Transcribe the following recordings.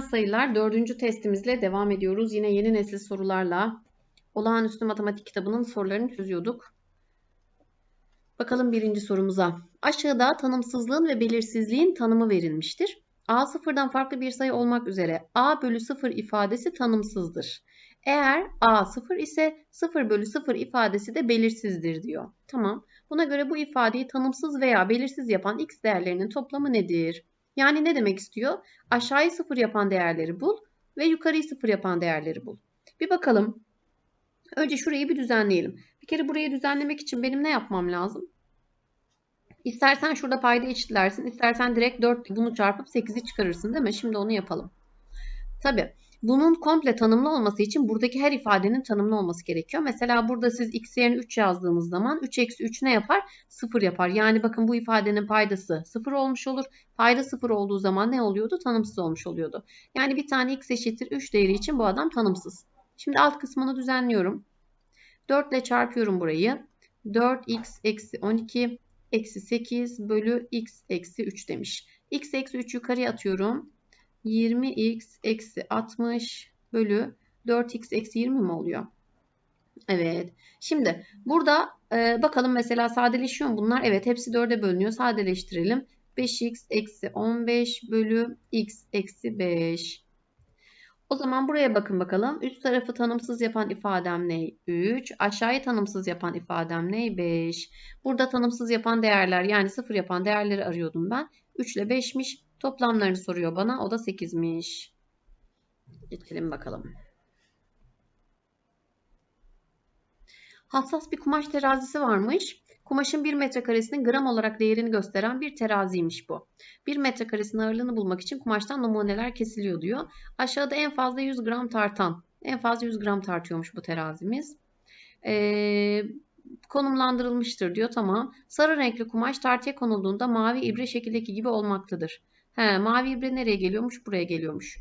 sayılar dördüncü testimizle devam ediyoruz. Yine yeni nesil sorularla olağanüstü matematik kitabının sorularını çözüyorduk. Bakalım birinci sorumuza. Aşağıda tanımsızlığın ve belirsizliğin tanımı verilmiştir. A sıfırdan farklı bir sayı olmak üzere A bölü sıfır ifadesi tanımsızdır. Eğer A sıfır ise sıfır bölü sıfır ifadesi de belirsizdir diyor. Tamam. Buna göre bu ifadeyi tanımsız veya belirsiz yapan x değerlerinin toplamı nedir? Yani ne demek istiyor? Aşağıyı sıfır yapan değerleri bul ve yukarıyı sıfır yapan değerleri bul. Bir bakalım. Önce şurayı bir düzenleyelim. Bir kere burayı düzenlemek için benim ne yapmam lazım? İstersen şurada payda eşitlersin. istersen direkt 4 bunu çarpıp 8'i çıkarırsın değil mi? Şimdi onu yapalım. Tabii. Bunun komple tanımlı olması için buradaki her ifadenin tanımlı olması gerekiyor. Mesela burada siz x yerine 3 yazdığınız zaman 3 eksi 3 ne yapar? 0 yapar. Yani bakın bu ifadenin paydası 0 olmuş olur. Payda 0 olduğu zaman ne oluyordu? Tanımsız olmuş oluyordu. Yani bir tane x eşittir 3 değeri için bu adam tanımsız. Şimdi alt kısmını düzenliyorum. 4 ile çarpıyorum burayı. 4x eksi 12 eksi 8 bölü x eksi 3 demiş. x eksi 3 yukarıya atıyorum. 20x eksi 60 bölü 4x eksi 20 mi oluyor? Evet. Şimdi burada e, bakalım mesela sadeleşiyor mu bunlar? Evet hepsi 4'e bölünüyor. Sadeleştirelim. 5x eksi 15 bölü x eksi 5. O zaman buraya bakın bakalım. Üst tarafı tanımsız yapan ifadem ne? 3. Aşağıyı tanımsız yapan ifadem ne? 5. Burada tanımsız yapan değerler yani 0 yapan değerleri arıyordum ben. 3 ile 5'miş. Toplamlarını soruyor bana. O da 8'miş. Geçelim bakalım. Hassas bir kumaş terazisi varmış. Kumaşın 1 metrekaresinin gram olarak değerini gösteren bir teraziymiş bu. 1 metrekaresinin ağırlığını bulmak için kumaştan numuneler kesiliyor diyor. Aşağıda en fazla 100 gram tartan. En fazla 100 gram tartıyormuş bu terazimiz. Ee, konumlandırılmıştır diyor. Tamam. Sarı renkli kumaş tartıya konulduğunda mavi ibre şekildeki gibi olmaktadır. He, mavi ibre nereye geliyormuş? Buraya geliyormuş.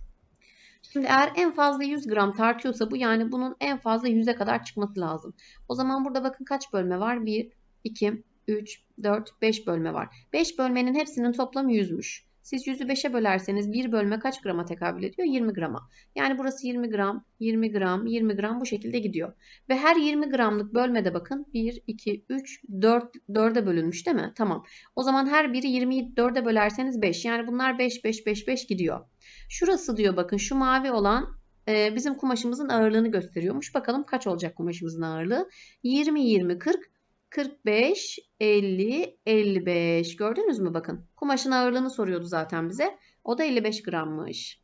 Şimdi eğer en fazla 100 gram tartıyorsa bu yani bunun en fazla 100'e kadar çıkması lazım. O zaman burada bakın kaç bölme var? 1, 2, 3, 4, 5 bölme var. 5 bölmenin hepsinin toplamı 100'müş. Siz 100'ü 5'e bölerseniz 1 bölme kaç grama tekabül ediyor? 20 grama. Yani burası 20 gram, 20 gram, 20 gram bu şekilde gidiyor. Ve her 20 gramlık bölmede bakın 1, 2, 3, 4, 4'e bölünmüş değil mi? Tamam. O zaman her biri 20'yi 4'e bölerseniz 5. Yani bunlar 5, 5, 5, 5 gidiyor. Şurası diyor bakın şu mavi olan e, bizim kumaşımızın ağırlığını gösteriyormuş. Bakalım kaç olacak kumaşımızın ağırlığı? 20, 20, 40, 45, 50, 55. Gördünüz mü bakın. Kumaşın ağırlığını soruyordu zaten bize. O da 55 grammış.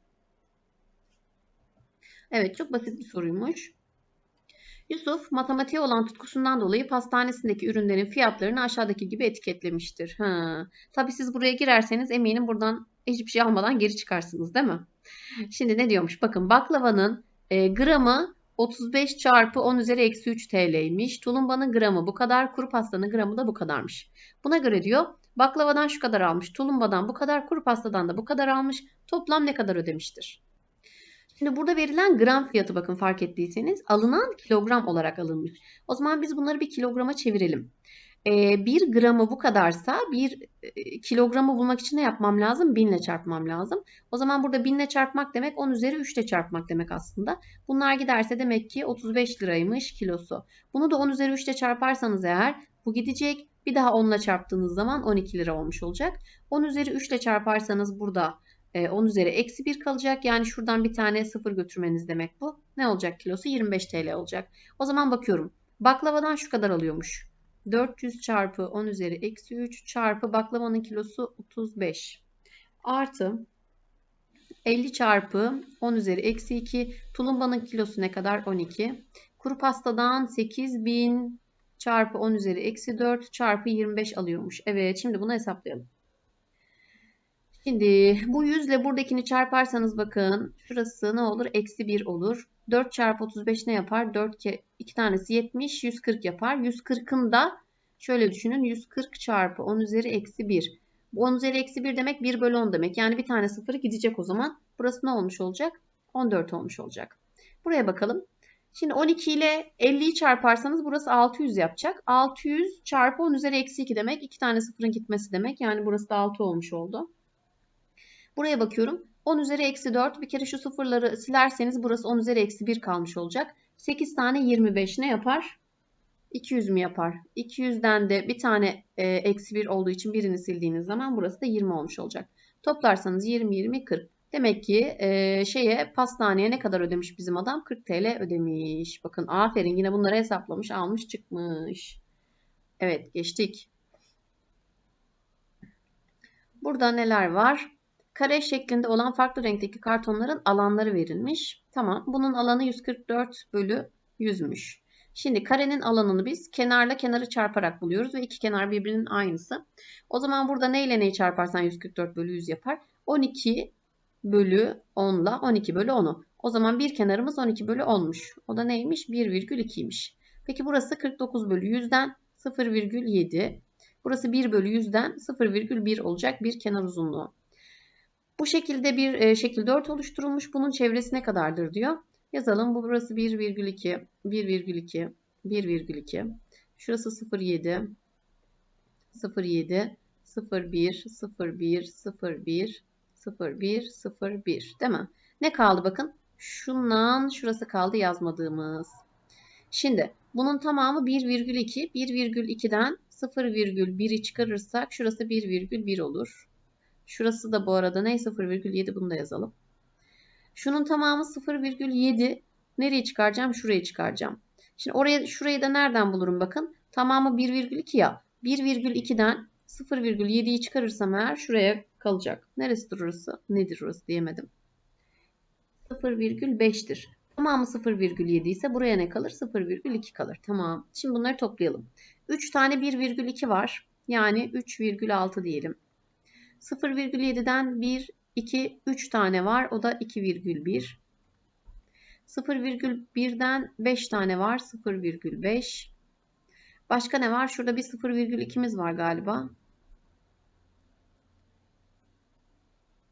Evet çok basit bir soruymuş. Yusuf matematiğe olan tutkusundan dolayı pastanesindeki ürünlerin fiyatlarını aşağıdaki gibi etiketlemiştir. Ha. Tabii siz buraya girerseniz eminim buradan hiçbir şey almadan geri çıkarsınız değil mi? Şimdi ne diyormuş? Bakın baklavanın e, gramı 35 çarpı 10 üzeri eksi 3 TL'ymiş. Tulumbanın gramı bu kadar, kuru pastanın gramı da bu kadarmış. Buna göre diyor baklavadan şu kadar almış, tulumbadan bu kadar, kuru pastadan da bu kadar almış. Toplam ne kadar ödemiştir? Şimdi burada verilen gram fiyatı bakın fark ettiyseniz alınan kilogram olarak alınmış. O zaman biz bunları bir kilograma çevirelim. 1 gramı bu kadarsa 1 kilogramı bulmak için ne yapmam lazım? 1000 ile çarpmam lazım. O zaman burada 1000 ile çarpmak demek 10 üzeri 3 ile çarpmak demek aslında. Bunlar giderse demek ki 35 liraymış kilosu. Bunu da 10 üzeri 3 ile çarparsanız eğer bu gidecek. Bir daha 10 ile çarptığınız zaman 12 lira olmuş olacak. 10 üzeri 3 ile çarparsanız burada 10 üzeri eksi 1 kalacak. Yani şuradan bir tane 0 götürmeniz demek bu. Ne olacak kilosu? 25 TL olacak. O zaman bakıyorum. Baklavadan şu kadar alıyormuş. 400 çarpı 10 üzeri eksi 3 çarpı baklavanın kilosu 35 artı 50 çarpı 10 üzeri eksi 2 tulumbanın kilosu ne kadar 12 kuru pastadan 8000 çarpı 10 üzeri eksi 4 çarpı 25 alıyormuş. Evet şimdi bunu hesaplayalım. Şimdi bu 100 ile buradakini çarparsanız bakın şurası ne olur? Eksi 1 olur. 4 çarpı 35 ne yapar? 4 ke 2 tanesi 70, 140 yapar. 140'ın da şöyle düşünün 140 çarpı 10 üzeri eksi 1. Bu 10 üzeri eksi 1 demek 1 bölü 10 demek. Yani bir tane sıfırı gidecek o zaman. Burası ne olmuş olacak? 14 olmuş olacak. Buraya bakalım. Şimdi 12 ile 50'yi çarparsanız burası 600 yapacak. 600 çarpı 10 üzeri eksi 2 demek. 2 tane sıfırın gitmesi demek. Yani burası da 6 olmuş oldu. Buraya bakıyorum. 10 üzeri eksi 4. Bir kere şu sıfırları silerseniz burası 10 üzeri eksi 1 kalmış olacak. 8 tane 25 ne yapar? 200 mü yapar? 200'den de bir tane e, eksi 1 olduğu için birini sildiğiniz zaman burası da 20 olmuş olacak. Toplarsanız 20, 20, 40. Demek ki e, şeye pastaneye ne kadar ödemiş bizim adam? 40 TL ödemiş. Bakın aferin yine bunları hesaplamış almış çıkmış. Evet geçtik. Burada neler var? Kare şeklinde olan farklı renkteki kartonların alanları verilmiş. Tamam bunun alanı 144 bölü 100'müş. Şimdi karenin alanını biz kenarla kenarı çarparak buluyoruz ve iki kenar birbirinin aynısı. O zaman burada ne ile neyi çarparsan 144 bölü 100 yapar? 12 bölü 10 ile 12 bölü 10'u. O zaman bir kenarımız 12 bölü 10'muş. O da neymiş? 1,2'ymiş. Peki burası 49 bölü 100'den 0,7. Burası 1 bölü 100'den 0,1 olacak bir kenar uzunluğu. Bu şekilde bir e, şekil 4 oluşturulmuş. Bunun çevresi ne kadardır diyor. Yazalım. Bu burası 1,2, 1,2, 1,2. Şurası 0,7, 0,7, 0,1, 0,1, 0,1, 0,1, 0,1 değil mi? Ne kaldı bakın? Şundan şurası kaldı yazmadığımız. Şimdi bunun tamamı 1,2. 1,2'den 0,1'i çıkarırsak şurası 1,1 olur. Şurası da bu arada ne 0,7 bunu da yazalım. Şunun tamamı 0,7. Nereye çıkaracağım? Şuraya çıkaracağım. Şimdi oraya şurayı da nereden bulurum bakın. Tamamı 1,2 ya. 1,2'den 0,7'yi çıkarırsam eğer şuraya kalacak. Neresidir orası? Nedir orası diyemedim. 0,5'tir. Tamamı 0,7 ise buraya ne kalır? 0,2 kalır. Tamam. Şimdi bunları toplayalım. 3 tane 1,2 var. Yani 3,6 diyelim. 0,7'den 1, 2, 3 tane var. O da 2,1. 0,1'den 5 tane var. 0,5. Başka ne var? Şurada bir 0,2'miz var galiba.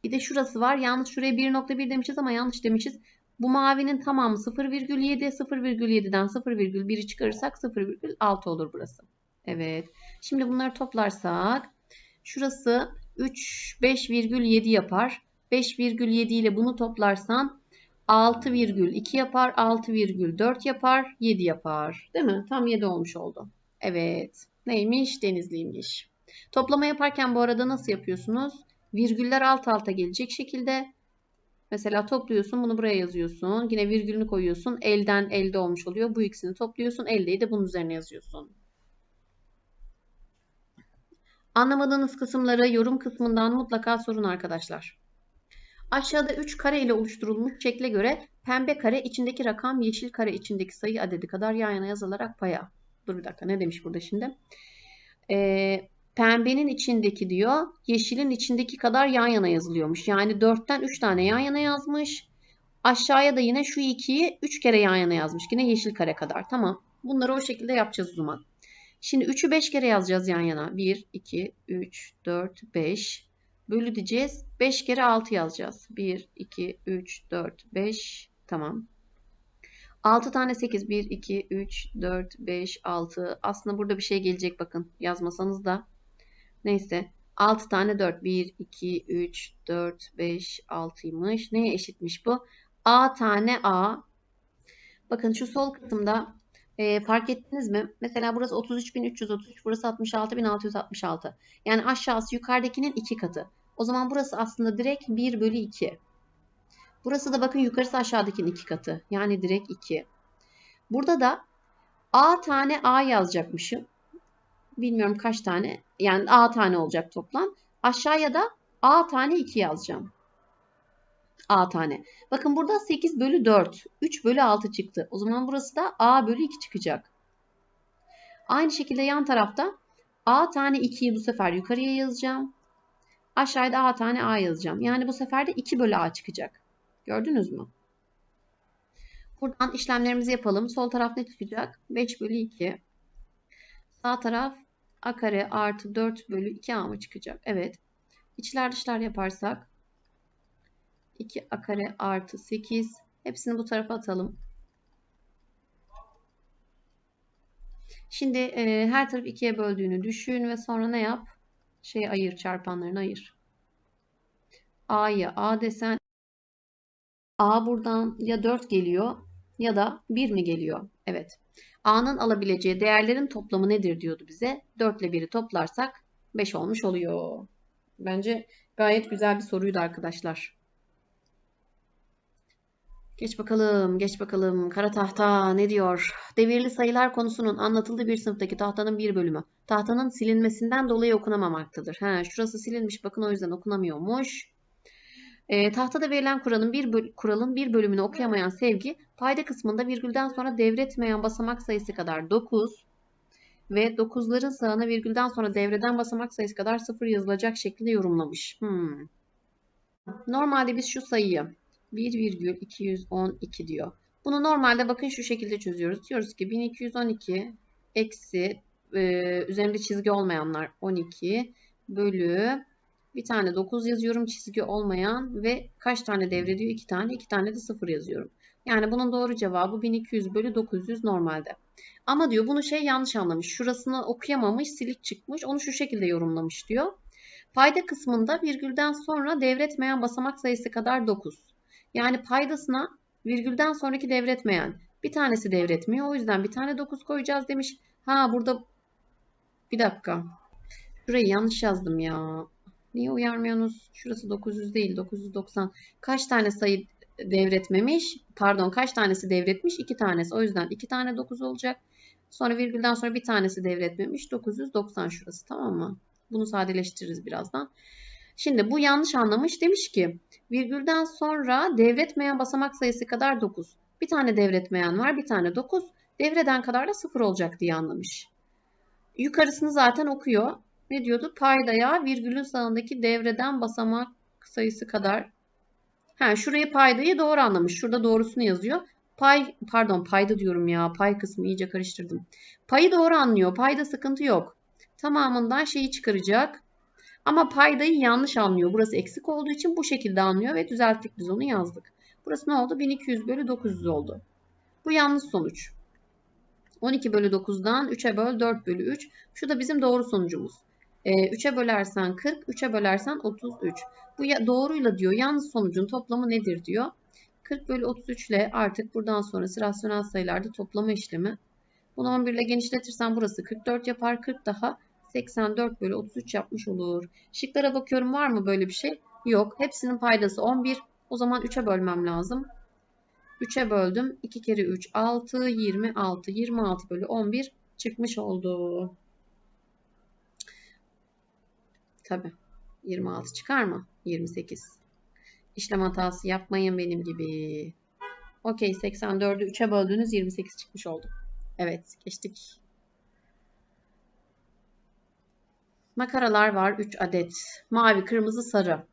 Bir de şurası var. Yalnız şuraya 1.1 demişiz ama yanlış demişiz. Bu mavinin tamamı 0,7. 0,7'den 0,1'i çıkarırsak 0,6 olur burası. Evet. Şimdi bunları toplarsak şurası 3 5,7 yapar. 5,7 ile bunu toplarsan 6,2 yapar. 6,4 yapar. 7 yapar. Değil mi? Tam 7 olmuş oldu. Evet. Neymiş? Denizliymiş. Toplama yaparken bu arada nasıl yapıyorsunuz? Virgüller alt alta gelecek şekilde. Mesela topluyorsun bunu buraya yazıyorsun. Yine virgülünü koyuyorsun. Elden elde olmuş oluyor. Bu ikisini topluyorsun. Eldeyi de bunun üzerine yazıyorsun. Anlamadığınız kısımları yorum kısmından mutlaka sorun arkadaşlar. Aşağıda 3 kare ile oluşturulmuş şekle göre pembe kare içindeki rakam yeşil kare içindeki sayı adedi kadar yan yana yazılarak paya. Dur bir dakika ne demiş burada şimdi? Ee, pembenin içindeki diyor yeşilin içindeki kadar yan yana yazılıyormuş. Yani 4'ten 3 tane yan yana yazmış. Aşağıya da yine şu 2'yi 3 kere yan yana yazmış. Yine yeşil kare kadar. Tamam. Bunları o şekilde yapacağız o zaman. Şimdi 3'ü 5 kere yazacağız yan yana. 1, 2, 3, 4, 5. Bölü diyeceğiz. 5 kere 6 yazacağız. 1, 2, 3, 4, 5. Tamam. 6 tane 8. 1, 2, 3, 4, 5, 6. Aslında burada bir şey gelecek bakın. Yazmasanız da. Neyse. 6 tane 4. 1, 2, 3, 4, 5, 6'ymış. Neye eşitmiş bu? A tane A. Bakın şu sol kısımda e, fark ettiniz mi? Mesela burası 33.333, burası 66.666. Yani aşağısı yukarıdakinin iki katı. O zaman burası aslında direkt 1 bölü 2. Burası da bakın yukarısı aşağıdakinin iki katı. Yani direkt 2. Burada da A tane A yazacakmışım. Bilmiyorum kaç tane. Yani A tane olacak toplam. Aşağıya da A tane 2 yazacağım. A tane. Bakın burada 8 bölü 4. 3 bölü 6 çıktı. O zaman burası da A bölü 2 çıkacak. Aynı şekilde yan tarafta A tane 2'yi bu sefer yukarıya yazacağım. Aşağıda A tane A yazacağım. Yani bu sefer de 2 bölü A çıkacak. Gördünüz mü? Buradan işlemlerimizi yapalım. Sol taraf ne çıkacak? 5 bölü 2. Sağ taraf A kare artı 4 bölü 2A mı çıkacak? Evet. İçler dışlar yaparsak 2a kare artı 8. Hepsini bu tarafa atalım. Şimdi e, her taraf 2'ye böldüğünü düşün ve sonra ne yap? Şey ayır, çarpanlarını ayır. A'yı A desen A buradan ya 4 geliyor ya da 1 mi geliyor? Evet. A'nın alabileceği değerlerin toplamı nedir diyordu bize. 4 ile 1'i toplarsak 5 olmuş oluyor. Bence gayet güzel bir soruydu arkadaşlar. Geç bakalım, geç bakalım. Kara tahta ne diyor? Devirli sayılar konusunun anlatıldığı bir sınıftaki tahtanın bir bölümü. Tahtanın silinmesinden dolayı okunamamaktadır. Ha, şurası silinmiş bakın o yüzden okunamıyormuş. E, tahtada verilen kuralın bir, kuralın bir bölümünü okuyamayan sevgi payda kısmında virgülden sonra devretmeyen basamak sayısı kadar 9 ve 9'ların sağına virgülden sonra devreden basamak sayısı kadar 0 yazılacak şekilde yorumlamış. Hmm. Normalde biz şu sayıyı 1,212 diyor. Bunu normalde bakın şu şekilde çözüyoruz. Diyoruz ki 1212 eksi e, üzerinde çizgi olmayanlar 12 bölü bir tane 9 yazıyorum çizgi olmayan ve kaç tane devrediyor? 2 tane. 2 tane de 0 yazıyorum. Yani bunun doğru cevabı 1200 bölü 900 normalde. Ama diyor bunu şey yanlış anlamış. Şurasını okuyamamış, silik çıkmış. Onu şu şekilde yorumlamış diyor. Payda kısmında virgülden sonra devretmeyen basamak sayısı kadar 9. Yani paydasına virgülden sonraki devretmeyen bir tanesi devretmiyor. O yüzden bir tane 9 koyacağız demiş. Ha burada bir dakika. Şurayı yanlış yazdım ya. Niye uyarmıyorsunuz? Şurası 900 değil 990. Kaç tane sayı devretmemiş? Pardon kaç tanesi devretmiş? 2 tanesi. O yüzden 2 tane 9 olacak. Sonra virgülden sonra bir tanesi devretmemiş. 990 şurası tamam mı? Bunu sadeleştiririz birazdan. Şimdi bu yanlış anlamış. Demiş ki virgülden sonra devretmeyen basamak sayısı kadar 9. Bir tane devretmeyen var bir tane 9. Devreden kadar da 0 olacak diye anlamış. Yukarısını zaten okuyor ne diyordu? Paydaya virgülün sağındaki devreden basamak sayısı kadar. Ha, şurayı paydayı doğru anlamış. Şurada doğrusunu yazıyor. Pay, pardon payda diyorum ya. Pay kısmı iyice karıştırdım. Payı doğru anlıyor. Payda sıkıntı yok. Tamamından şeyi çıkaracak. Ama paydayı yanlış anlıyor. Burası eksik olduğu için bu şekilde anlıyor ve düzelttik biz onu yazdık. Burası ne oldu? 1200 bölü 900 oldu. Bu yanlış sonuç. 12 bölü 9'dan 3'e böl 4 bölü 3. Şu da bizim doğru sonucumuz. 3'e ee, bölersen 40, 3'e bölersen 33. Bu doğruyla diyor yalnız sonucun toplamı nedir diyor. 40 bölü 33 ile artık buradan sonrası rasyonel sayılarda toplama işlemi. Bunu 11 ile genişletirsen burası 44 yapar. 40 daha 84 bölü 33 yapmış olur. Şıklara bakıyorum var mı böyle bir şey? Yok. Hepsinin paydası 11. O zaman 3'e bölmem lazım. 3'e böldüm. 2 kere 3 6 26 26 bölü 11 çıkmış oldu. Tabi. 26 çıkar mı? 28. İşlem hatası yapmayın benim gibi. Okey 84'ü 3'e böldüğünüz 28 çıkmış oldu. Evet geçtik. Makaralar var 3 adet. Mavi, kırmızı, sarı.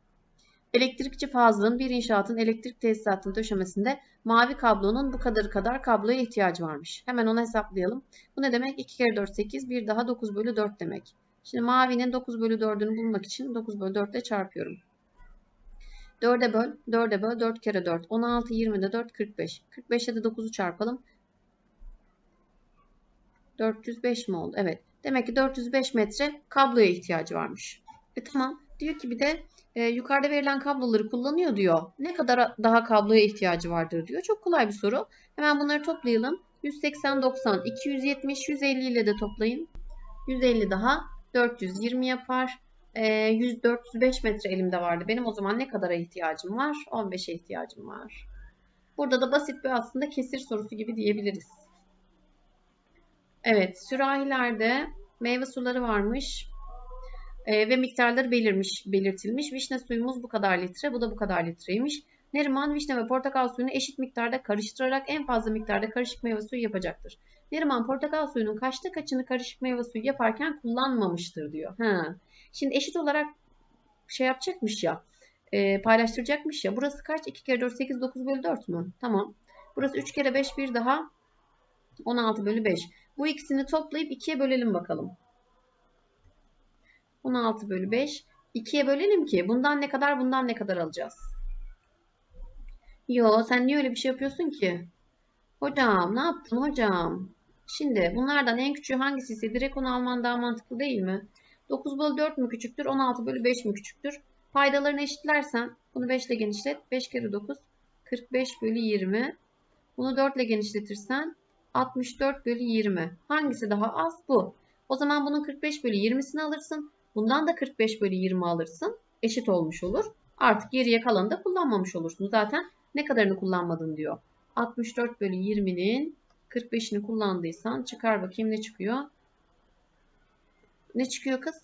Elektrikçi Fazıl'ın bir inşaatın elektrik tesisatının döşemesinde mavi kablonun bu kadarı kadar kabloya ihtiyacı varmış. Hemen onu hesaplayalım. Bu ne demek? 2 kere 4 8, bir daha 9 bölü 4 demek. Şimdi mavinin 9 bölü 4'ünü bulmak için 9 bölü 4 ile çarpıyorum. 4'e böl, 4'e böl, 4 kere 4. 16, 20'de 4, 45. 45'e de 9'u çarpalım. 405 mi oldu? Evet. Demek ki 405 metre kabloya ihtiyacı varmış. E tamam. Diyor ki bir de e, yukarıda verilen kabloları kullanıyor diyor. Ne kadar daha kabloya ihtiyacı vardır diyor. Çok kolay bir soru. Hemen bunları toplayalım. 180, 90, 270, 150 ile de toplayın. 150 daha 420 yapar. E, 100, 405 metre elimde vardı. Benim o zaman ne kadara ihtiyacım var? 15'e ihtiyacım var. Burada da basit bir aslında kesir sorusu gibi diyebiliriz. Evet, sürahilerde meyve suları varmış e, ve miktarları belirmiş, belirtilmiş. Vişne suyumuz bu kadar litre, bu da bu kadar litreymiş. Neriman vişne ve portakal suyunu eşit miktarda karıştırarak en fazla miktarda karışık meyve suyu yapacaktır. Neriman portakal suyunun kaçta kaçını karışık meyve suyu yaparken kullanmamıştır diyor. Ha. Şimdi eşit olarak şey yapacakmış ya. E, paylaştıracakmış ya. Burası kaç? 2 kere 4 8 9 bölü 4 mü? Tamam. Burası 3 kere 5 bir daha 16 bölü 5. Bu ikisini toplayıp 2'ye bölelim bakalım. 16 bölü 5. 2'ye bölelim ki bundan ne kadar bundan ne kadar alacağız. Yo sen niye öyle bir şey yapıyorsun ki? Hocam ne yaptın hocam? Şimdi bunlardan en küçüğü hangisiyse direkt onu alman daha mantıklı değil mi? 9 bölü 4 mü küçüktür? 16 bölü 5 mi küçüktür? Paydalarını eşitlersen bunu 5 ile genişlet. 5 kere 9 45 bölü 20. Bunu 4 ile genişletirsen 64 bölü 20. Hangisi daha az? Bu. O zaman bunun 45 bölü 20'sini alırsın. Bundan da 45 bölü 20 alırsın. Eşit olmuş olur. Artık geriye kalanı da kullanmamış olursun. Zaten ne kadarını kullanmadın diyor. 64 bölü 20'nin 45'ini kullandıysan çıkar bakayım ne çıkıyor. Ne çıkıyor kız?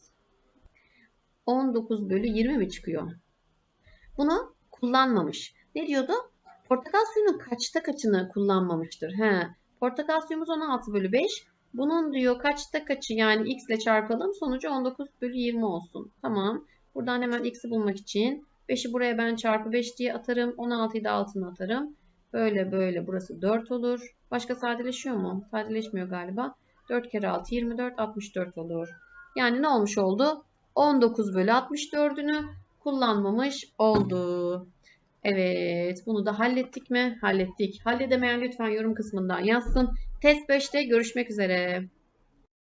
19 bölü 20 mi çıkıyor? Bunu kullanmamış. Ne diyordu? Portakal suyunun kaçta kaçını kullanmamıştır? He. Portakal suyumuz 16 bölü 5. Bunun diyor kaçta kaçı yani x ile çarpalım. Sonucu 19 bölü 20 olsun. Tamam. Buradan hemen x'i bulmak için 5'i buraya ben çarpı 5 diye atarım. 16'yı da altına atarım. Böyle böyle burası 4 olur. Başka sadeleşiyor mu? Sadeleşmiyor galiba. 4 kere 6 24 64 olur. Yani ne olmuş oldu? 19 bölü 64'ünü kullanmamış oldu. Evet bunu da hallettik mi? Hallettik. Halledemeyen lütfen yorum kısmından yazsın. Test 5'te görüşmek üzere.